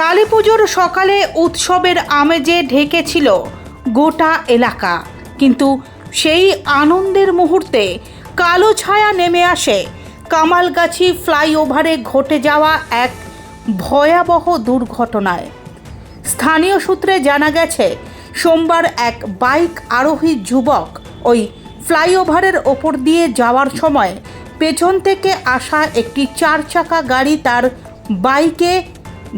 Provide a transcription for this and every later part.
কালী পুজোর সকালে উৎসবের আমেজে ঢেকেছিল গোটা এলাকা। কিন্তু সেই আনন্দের মুহূর্তে কালো ছায়া নেমে আসে। কামালগাছি ফ্লাইওভারে ঘটে যাওয়া এক ভয়াবহ দুর্ঘটনায়। স্থানীয় সূত্রে জানা গেছে, সোমবার এক বাইক আরোহী যুবক ওই ফ্লাইওভারের ওপর দিয়ে যাওয়ার সময় পেছন থেকে আসা একটি চার চাকা গাড়ি তার বাইকে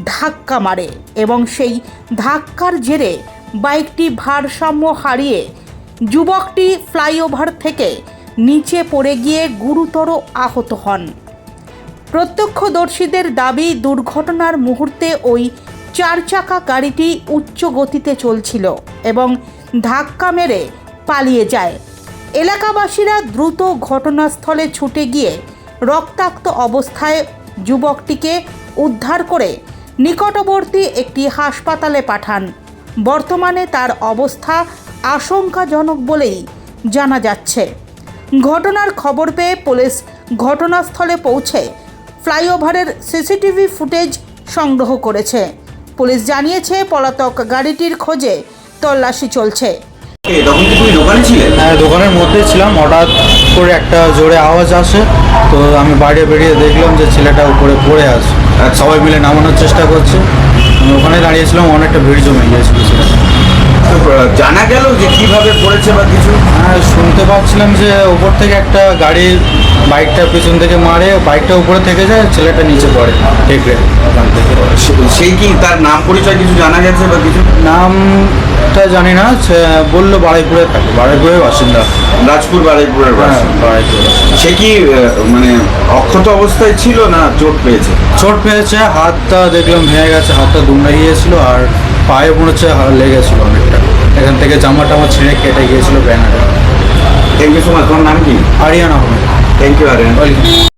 ধাক্কা মারে এবং সেই ধাক্কার জেরে বাইকটি ভারসাম্য হারিয়ে যুবকটি ফ্লাইওভার থেকে নিচে পড়ে গিয়ে গুরুতর আহত হন। প্রত্যক্ষদর্শীদের দাবি, দুর্ঘটনার মুহূর্তে ওই চার চাকা গাড়িটি উচ্চ গতিতে চলছিল এবং ধাক্কা মেরে পালিয়ে যায়। এলাকাবাসীরা দ্রুত ঘটনাস্থলে ছুটে গিয়ে রক্তাক্ত অবস্থায় যুবকটিকে উদ্ধার করে নিকটবর্তী একটি হাসপাতালে পাঠান। বর্তমানে তার অবস্থা আশঙ্কাজনক বলেই জানা যাচ্ছে। ঘটনার খবর পেয়ে পুলিশ ঘটনাস্থলে পৌঁছে ফ্লাইওভারের সিসিটিভি ফুটেজ সংগ্রহ করেছে। পুলিশ জানিয়েছে পলাতক গাড়িটির খোঁজে তল্লাশি চলছে। তখন কি তুমি দোকানে ছিলে? হ্যাঁ দোকানের মধ্যে ছিলাম। হঠাৎ করে একটা জোরে আওয়াজ আসে। তো আমি বাইরে বেরিয়ে দেখলাম যে ছেলেটা উপরে পড়ে আছে। আর সবাই মিলে নামানোর চেষ্টা করছে। আমি ওখানে দাঁড়িয়েছিলাম অনেকটা ভিড় জমে গিয়েছিল জানা গেল যে কীভাবে পড়েছে বা কিছু? হ্যাঁ শুনতে পাচ্ছিলাম যে ওপর থেকে একটা গাড়ি বাইকটা পেছন থেকে মারে বাইকটা উপরে থেকে যায় ছেলেটা নিচে পড়ে ঠিক ওখান থেকে সেই কি তার নাম পরিচয় কিছু জানা গেছে বা কিছু? নামটা জানি না বলল বাড়াইপুরে থাকে। বাড়াইপুরের বাসিন্দা। রাজপুর বারুইপুরের হ্যাঁ বাসিন্দা। সে কি মানে অক্ষত অবস্থায় ছিল না চোট পেয়েছে? চোট পেয়েছে হাতটা দেখলাম ভেঙে গেছে হাতটা দুমড়ে গিয়েছিল আর পায়ে মনে হচ্ছে হা- লেগেছিল অনেকটা। এখান থেকে জামা টামা ছিঁড়ে কেটে গিয়েছিল ব্যানারে। থ্যাংক ইউ সো মাচ তোমার নাম কি? আরিয়ানা হবে থ্যাংক ইউ আরিয়ান